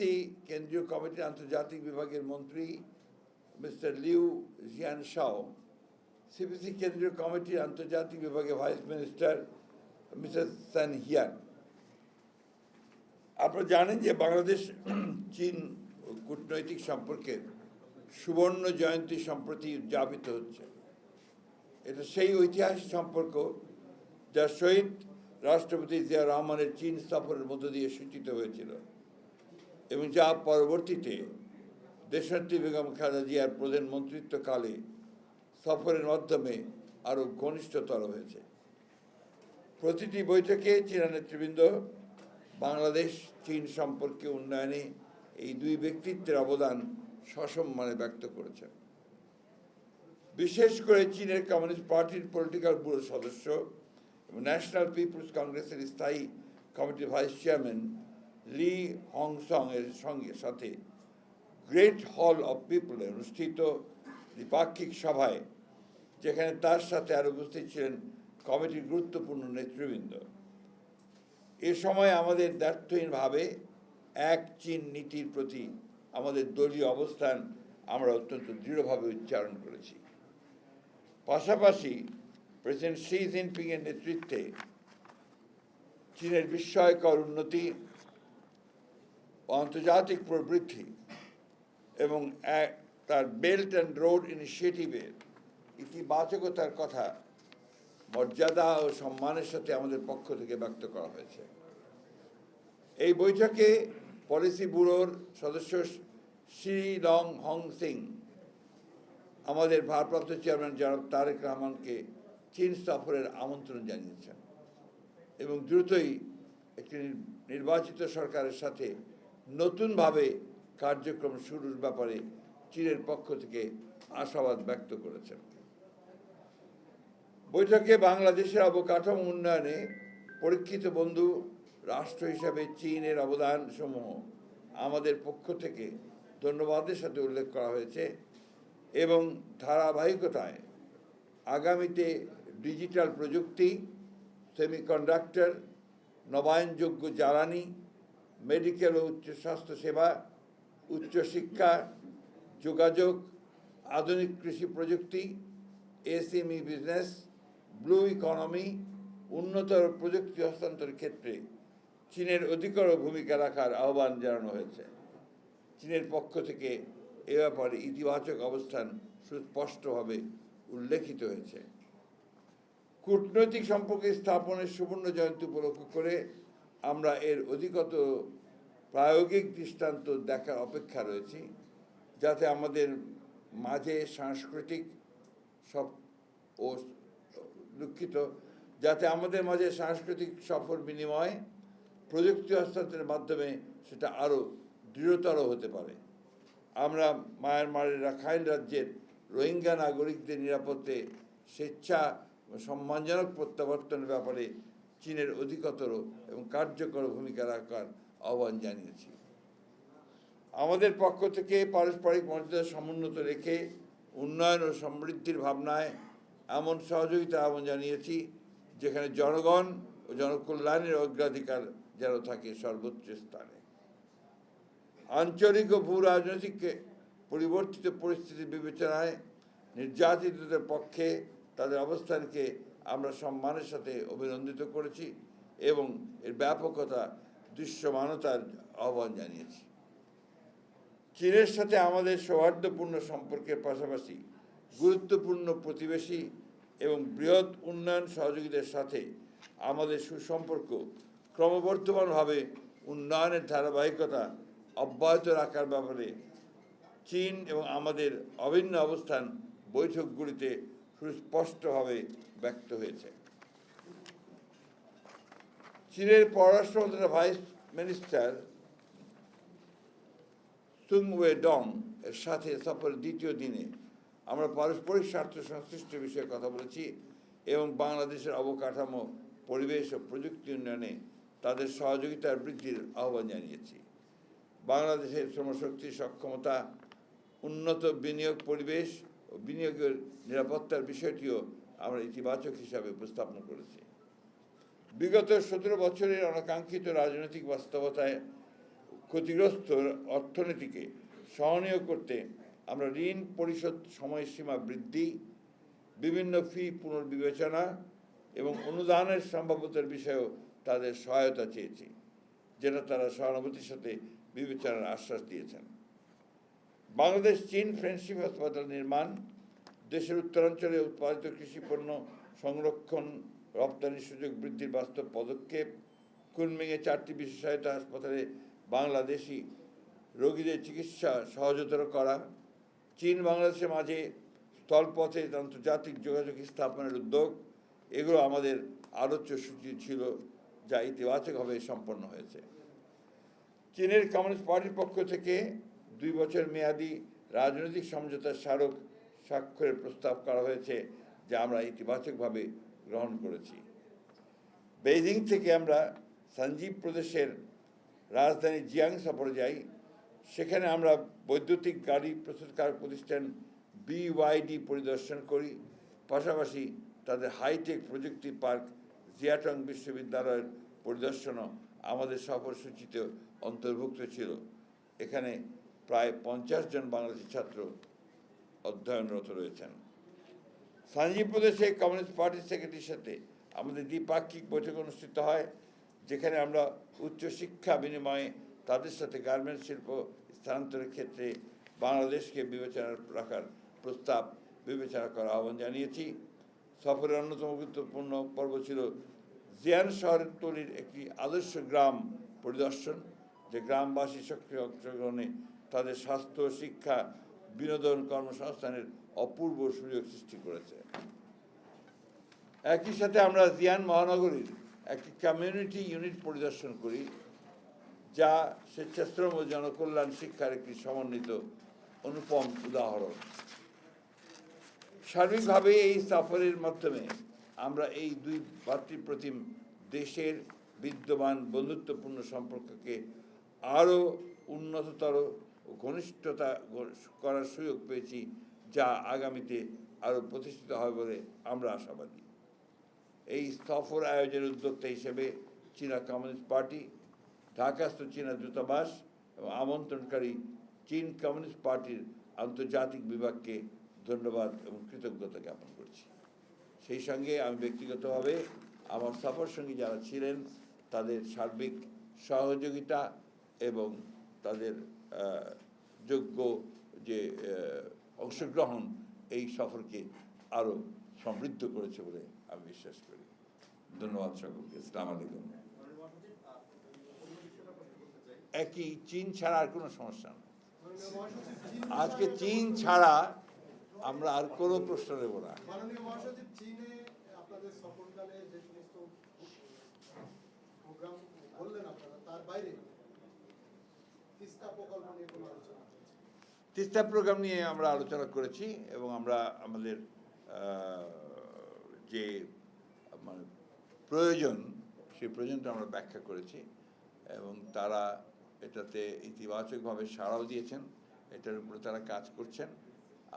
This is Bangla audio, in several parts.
সিপিসি কেন্দ্রীয় কমিটির আন্তর্জাতিক বিভাগের মন্ত্রী মিস্টার লিউ জিয়ান শাও সিপিসি কেন্দ্রীয় কমিটির আন্তর্জাতিক বিভাগের vice minister Mrs Sun Haiyan. আপনারা জানেন যে বাংলাদেশ, চীন কূটনৈতিক সম্পর্কের সুবর্ণ জয়ন্তী সম্প্রতি উদযাপিত হচ্ছে। এটা সেই ঐতিহাসিক সম্পর্ক যা শহীদ রাষ্ট্রপতি জিয়া রহমানের চীন সফরের মধ্য দিয়ে সূচিত হয়েছিল। এবং যা পরবর্তীতে দেশনেত্রী বেগম খালেদা জিয়ার প্রধানমন্ত্রিত্বকালে সফরের মাধ্যমে আরও ঘনিষ্ঠতর হয়েছে। প্রতিটি বৈঠকে চীনা নেতৃবৃন্দ, বাংলাদেশ, চীন সম্পর্কে উন্নয়নে এই দুই ব্যক্তিত্বের অবদান সসম্মানে ব্যক্ত করেছেন। বিশেষ করে চীনের কমিউনিস্ট পার্টির পলিটিক্যাল ব্যুরো সদস্য এবং ন্যাশনাল পিপলস কংগ্রেসের স্থায়ী কমিটির ভাইস চেয়ারম্যান লি হংসং এর সঙ্গে সাথে গ্রেট হল অফ পিপলে অনুষ্ঠিত দ্বিপাক্ষিক সভায়, যেখানে তার সাথে আর উপস্থিত ছিলেন কমিটির গুরুত্বপূর্ণ নেতৃবৃন্দ। এ সময় আমাদের দ্ব্যর্থহীনভাবে এক চীন নীতির প্রতি আমাদের দলীয় অবস্থান আমরা অত্যন্ত দৃঢ়ভাবে উচ্চারণ করেছি। পাশাপাশি প্রেসিডেন্ট শি জিনপিংয়ের নেতৃত্বে চীনের বিস্ময়কর উন্নতি আন্তর্জাতিক প্রবৃদ্ধি এবং তার বেল্ট অ্যান্ড রোড ইনিশিয়েটিভের ইতিবাচকতার কথা মর্যাদা ও সম্মানের সাথে আমাদের পক্ষ থেকে ব্যক্ত করা হয়েছে। এই বৈঠকে পলিসি ব্যুরোর সদস্য শ্রী লং হং সিং, আমাদের ভারপ্রাপ্ত চেয়ারম্যান জনাব তারেক রহমানকে চীন সফরের আমন্ত্রণ জানিয়েছেন এবং দ্রুতই একটি নির্বাচিত সরকারের সাথে নতুনভাবে কার্যক্রম শুরুর ব্যাপারে চীনের পক্ষ থেকে আশাবাদ ব্যক্ত করেছেন। বৈঠকে বাংলাদেশের অবকাঠামো উন্নয়নে পরীক্ষিত বন্ধু, রাষ্ট্র হিসাবে চীনের অবদান সমূহ আমাদের পক্ষ থেকে ধন্যবাদের সাথে উল্লেখ করা হয়েছে এবং ধারাবাহিকতায় আগামীতে ডিজিটাল প্রযুক্তি, সেমিকন্ডাক্টর, নবায়নযোগ্য জ্বালানি মেডিকেল ও উচ্চ স্বাস্থ্য সেবা উচ্চশিক্ষা যোগাযোগ, আধুনিক কৃষি প্রযুক্তি, এসএমই বিজনেস, ব্লু ইকোনমি উন্নতর প্রযুক্তি হস্তান্তরের ক্ষেত্রে চীনের অধিকর ভূমিকা রাখার আহ্বান জানানো হয়েছে। চীনের পক্ষ থেকে এ ব্যাপারে ইতিবাচক অবস্থান সুস্পষ্টভাবে উল্লেখিত হয়েছে। কূটনৈতিক সম্পর্কে স্থাপনের সুবর্ণ জয়ন্তী উপলক্ষ করে আমরা এর অধিকত প্রায়োগিক দৃষ্টান্ত দেখার অপেক্ষা রয়েছি, যাতে আমাদের মাঝে সাংস্কৃতিক সব ও দুঃখিত, যাতে আমাদের মাঝে সাংস্কৃতিক সফর বিনিময় প্রযুক্তি হস্তান্তরের মাধ্যমে সেটা আরও দৃঢ়তর হতে পারে। আমরা মায়ানমারের রাখাইন রাজ্যের রোহিঙ্গা নাগরিকদের নিরাপত্তে স্বেচ্ছা সম্মানজনক প্রত্যাবর্তনের ব্যাপারে চীনের অধিকতর এবং কার্যকর ভূমিকা রাখার আহ্বান জানিয়েছি। আমাদের পক্ষ থেকে পারস্পরিক মর্যাদা সমুন্নত রেখে উন্নয়ন ও সমৃদ্ধির ভাবনায় এমন সহযোগিতা আহ্বান জানিয়েছি, যেখানে জনগণ ও জনকল্যাণের অগ্রাধিকার যেন থাকে সর্বোচ্চ স্থানে। আঞ্চলিক ও ভূ রাজনৈতিক পরিবর্তিত পরিস্থিতি বিবেচনায় নির্যাতিতদের পক্ষে তাদের অবস্থানকে আমরা সম্মানের সাথে অভিনন্দিত করেছি এবং এর ব্যাপকতা দৃশ্যমানতার আহ্বান জানিয়েছি। চীনের সাথে আমাদের সৌহার্দ্যপূর্ণ সম্পর্কের পাশাপাশি গুরুত্বপূর্ণ প্রতিবেশী এবং বৃহৎ উন্নয়ন সহযোগীদের সাথে আমাদের সুসম্পর্ক ক্রমবর্ধমানভাবে উন্নয়নের ধারাবাহিকতা অব্যাহত রাখার ব্যাপারে চীন এবং আমাদের অভিন্ন অবস্থান বৈঠকগুলিতে সুস্পষ্টভাবে ব্যক্ত হয়েছে। চীনের পররাষ্ট্র মন্ত্রণালয়ের ভাইস মিনিস্টার সুংওয়ে ডং এর সাথে সফরের দ্বিতীয় দিনে আমরা পারস্পরিক স্বার্থ সংশ্লিষ্ট বিষয়ে কথা বলেছি এবং বাংলাদেশের অবকাঠামো, পরিবেশ ও প্রযুক্তি উন্নয়নে তাদের সহযোগিতার বৃদ্ধির আহ্বান জানিয়েছি। বাংলাদেশের শ্রমশক্তি সক্ষমতা, উন্নত বিনিয়োগ পরিবেশ বিনিয়োগের নিরাপত্তার বিষয়টিও আমরা ইতিবাচক হিসাবে উপস্থাপন করেছি। বিগত সতেরো বছরের অনাকাঙ্ক্ষিত রাজনৈতিক বাস্তবতায় ক্ষতিগ্রস্ত অর্থনীতিকে সহনীয় করতে আমরা ঋণ পরিশোধ সময়সীমা বৃদ্ধি, বিভিন্ন ফি পুনর্বিবেচনা এবং অনুদানের সম্ভাব্যতার বিষয়েও তাদের সহায়তা চেয়েছি, যেটা তারা সহানুভূতির সাথে বিবেচনার আশ্বাস দিয়েছেন। বাংলাদেশ চীন ফ্রেন্ডশিপ হাসপাতাল নির্মাণ, দেশের উত্তরাঞ্চলে উৎপাদিত কৃষি পণ্য সংরক্ষণ, রপ্তানির সুযোগ বৃদ্ধির বাস্তব পদক্ষেপ, কুনমিংয়ে চারটি বিশেষায়িত হাসপাতালে বাংলাদেশি রোগীদের চিকিৎসা সহজতর করা, চীন বাংলাদেশের মাঝে স্থলপথে আন্তর্জাতিক যোগাযোগ স্থাপনের উদ্যোগ, এগুলো আমাদের আলোচ্য সূচি ছিল যা ইতিবাচকভাবে সম্পন্ন হয়েছে। চীনের কমিউনিস্ট পার্টির পক্ষ থেকে দুই বছর মেয়াদি রাজনৈতিক সমঝোতার স্মারক স্বাক্ষরের প্রস্তাব করা হয়েছে, যা আমরা ইতিবাচকভাবে গ্রহণ করেছি। বেইজিং থেকে আমরা সঞ্জীব প্রদেশের রাজধানী জিয়াং সফরে যাই। সেখানে আমরা বৈদ্যুতিক গাড়ি প্রস্তুতকারক প্রতিষ্ঠান বিওয়াইডি পরিদর্শন করি। পাশাপাশি তাদের হাইটেক প্রযুক্তি পার্ক জিয়াটং বিশ্ববিদ্যালয়ের পরিদর্শনও আমাদের সফরসূচিতে অন্তর্ভুক্ত ছিল। এখানে প্রায় পঞ্চাশ জন বাংলাদেশি ছাত্র অধ্যয়নরত রয়েছেন। সাঞ্জি প্রদেশে কমিউনিস্ট পার্টির সেক্রেটারির সাথে আমাদের দ্বিপাক্ষিক বৈঠক অনুষ্ঠিত হয়, যেখানে আমরা উচ্চশিক্ষা বিনিময়ে তাদের সাথে গার্মেন্টস শিল্প স্থানান্তরের ক্ষেত্রে বাংলাদেশকে বিবেচনা রাখার প্রস্তাব বিবেচনা করার আহ্বান জানিয়েছি। সফরের অন্যতম গুরুত্বপূর্ণ পর্ব ছিল জিয়ান শহরের তলির একটি আদর্শ গ্রাম পরিদর্শন, যে গ্রামবাসী সক্রিয় অংশগ্রহণে তাদের স্বাস্থ্য, শিক্ষা, বিনোদন কর্মসংস্থানের অপূর্ব সুযোগ সৃষ্টি করেছে। একই সাথে আমরা জিয়ান মহানগরীর একটি কমিউনিটি ইউনিট পরিদর্শন করি, যা স্বেচ্ছাশ্রম ও জনকল্যাণ শিক্ষার একটি সমন্বিত অনুপম উদাহরণ। সার্বিকভাবে এই সফরের মাধ্যমে আমরা এই দুই ভাতৃপ্রতিম দেশের বিদ্যমান বন্ধুত্বপূর্ণ সম্পর্ককে আরও উন্নততর ঘনিষ্ঠতা করার সুযোগ পেয়েছি যা আগামীতে আরও প্রতিষ্ঠিত হবে বলে আমরা আশাবাদী। এই সফর আয়োজনের উদ্যোক্তা হিসেবে চীনা কমিউনিস্ট পার্টি, ঢাকাস্থ চীনা দূতাবাস এবং আমন্ত্রণকারী চীন কমিউনিস্ট পার্টির আন্তর্জাতিক বিভাগকে ধন্যবাদ এবং কৃতজ্ঞতা জ্ঞাপন করছি। সেই সঙ্গে আমি ব্যক্তিগতভাবে আমার সফর সঙ্গী যারা ছিলেন, তাদের সার্বিক সহযোগিতা এবং তাদের যোগ্য যে অংশগ্রহণ এই সফরকে আরও সমৃদ্ধ করেছে বলে আমি বিশ্বাস করি। ধন্যবাদ সকলকে। ইসলাম আলাইকুম। একই চীন ছাড়া আর কোনো সমস্যা নেই। আজকে চীন ছাড়া আমরা আর কোনো প্রশ্ন নেব না মাননীয় মহাসচিব চীনে আপনাদের সফরকালে যে সমস্ত প্রোগ্রাম বললেন আপনারা তার বাইরে তিস্তা প্রোগ্রাম নিয়ে আমরা আলোচনা করেছি এবং আমরা আমাদের যে মানে প্রয়োজন, সেই প্রয়োজনটা আমরা ব্যাখ্যা করেছি এবং তারা এটাতে ইতিবাচকভাবে সাড়াও দিয়েছেন, এটার উপরে তারা কাজ করছেন।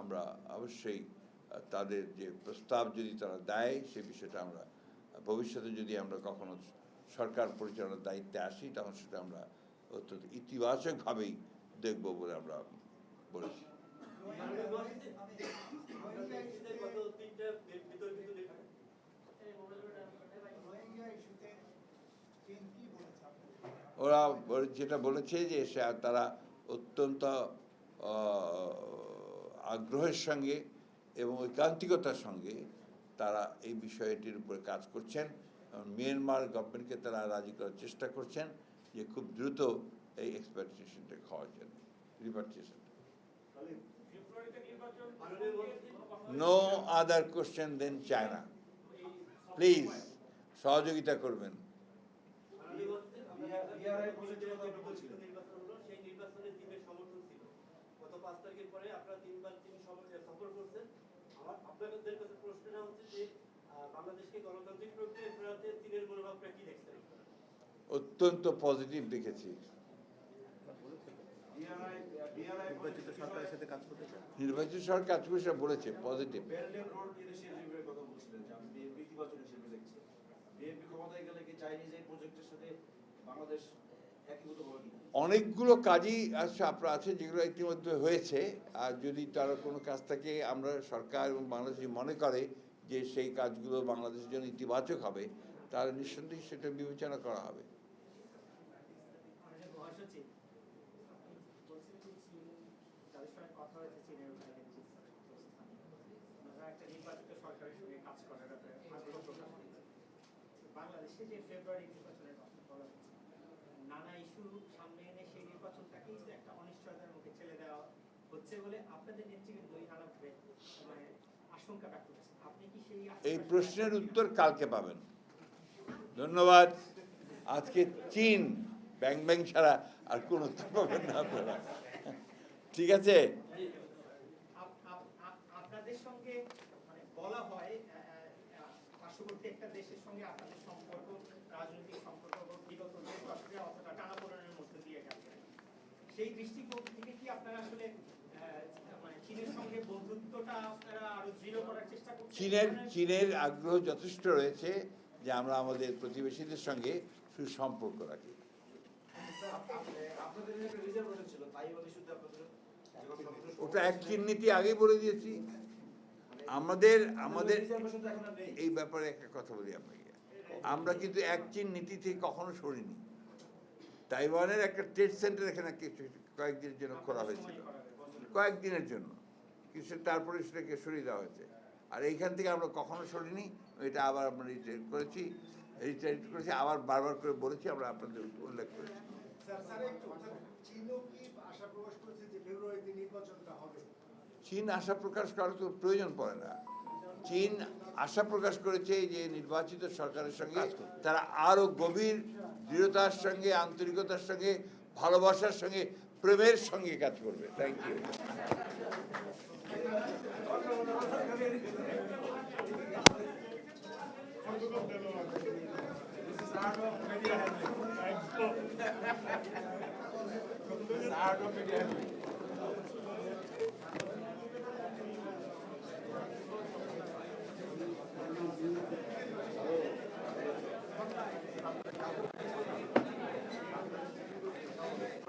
আমরা অবশ্যই তাদের যে প্রস্তাব যদি তারা দেয়, সে বিষয়টা আমরা, ভবিষ্যতে যদি আমরা কখনো সরকার পরিচালনার দায়িত্বে আসি, তখন সেটা আমরা অত্যন্ত ইতিবাচকভাবেই দেখব বলে আমরা বলেছি। ওরা যেটা বলেছে যে তারা অত্যন্ত আগ্রহের সঙ্গে এবং ঐকান্তিকতার সঙ্গে তারা এই বিষয়টির উপরে কাজ করছেন। মিয়ানমার গভর্নমেন্টকে তারা রাজি করার চেষ্টা করছেন। যে খুব দ্রুত এই এক্সপেক্টেশনটা খাওয়ার জন্য repatriation no other question then China please সহযোগিতা করবেন বিআরআই প্রজেক্টের কথা আপনি বলছিলেন। সেই নির্বাচনে সমর্থন ছিল গত পাঁচ তারিখের পরে আপনারা তিনবার চীন সফর- সফর করছেন আমার আপনাদের কাছে প্রশ্নটা হচ্ছে যে আহ, বাংলাদেশকে গণতান্ত্রিক প্রক্রিয়ায় ফেরাতে চীনের মনোভাবটা কি দেখছেন? অত্যন্ত পজিটিভ দেখেছি। নির্বাচিত সরকার কাজ করে বলেছে পজিটিভ অনেকগুলো কাজই আচ্ছা আপনার আছে যেগুলো ইতিমধ্যে হয়েছে, আর যদি তার কোনো কাজ থেকে, আমরা সরকার এবং বাংলাদেশ মনে করে যে সেই কাজগুলো বাংলাদেশের জন্য ইতিবাচক হবে, তাহলে নিঃসন্দেহে সেটা বিবেচনা করা হবে। মহাসচিব বলছেন যে চীন, তাদের সঙ্গে কথা হয়েছে চীনের একটা নির্বাচিত সরকারের সঙ্গে কাজ করার ব্যাপারে বাংলাদেশে যে ফেব্রুয়ারি নির্বাচনের কথা বলা হচ্ছে, নানা ইস্যু সামনে এনে সেই নির্বাচনটাকেই যে একটা অনিশ্চয়তার মুখে ঠেলে দেওয়া হচ্ছে বলে আপনাদের নেতৃবৃন্দই নানাভাবে মানে আপনি কি সেই এই প্রশ্নের উত্তর কালকে পাবেন। ধন্যবাদ। আজকে চীন ব্যাং ব্যাং ছাড়া আর কোনো উত্তর পাবেন না আপনারা। ঠিক আছে? আপ- আপ- আপ- আপনাদের সঙ্গে মানে বলা হয় আহ, আহ, পার্শ্ববর্তী একটা দেশের সঙ্গে আপনাদের সম্পর্ক রাজনৈতিক সম্পর্ক বিগত দেশ অতটা টানাপোড়েনের মধ্যে দিয়ে গেছে। সেই দৃষ্টিকোণ থেকে কি আপনারা আসলে মানে চীনের সঙ্গে বন্ধুত্বটা আপনারা আরও দৃঢ় করার চেষ্টা করছেন? চীনের চীনের আগ্রহ যথেষ্ট রয়েছে যে আমরা আমাদের প্রতিবেশীদের সঙ্গে সুসম্পর্ক রাখি। ওটা এক চীন নীতি আগেই বলে দিয়েছি। আমাদের আমাদের আর নেই। এই ব্যাপারে একটা কথা বলি আপনাকে। আমরা কিন্তু এক চীন নীতি থেকে কখনো সরিনি। তাইওয়ানের একটা ট্রেড সেন্টার এখানে কিছু কয়েকদিনের জন্য খোলা হয়েছিল। কয়েকদিনের জন্য। কিন্তু তারপরে সেটাকে সরিয়ে দেওয়া হয়েছে। আর এইখান থেকে আমরা কখনো সরিনি। এটা আবার আমরা রিটায়ার করেছি। রিটায়ার করেছি আবার বারবার করে বলেছি আমরা আপনাদের উল্লেখ করেছি। চীন আশা প্রকাশ করার তো প্রয়োজন পড়ে না। চীন আশা প্রকাশ করেছে যে নির্বাচিত সরকারের সঙ্গে তারা আরও গভীর দৃঢ়তার সঙ্গে আন্তরিকতার সঙ্গে ভালোবাসার সঙ্গে প্রেমের সঙ্গে কাজ করবে। Thank you It's our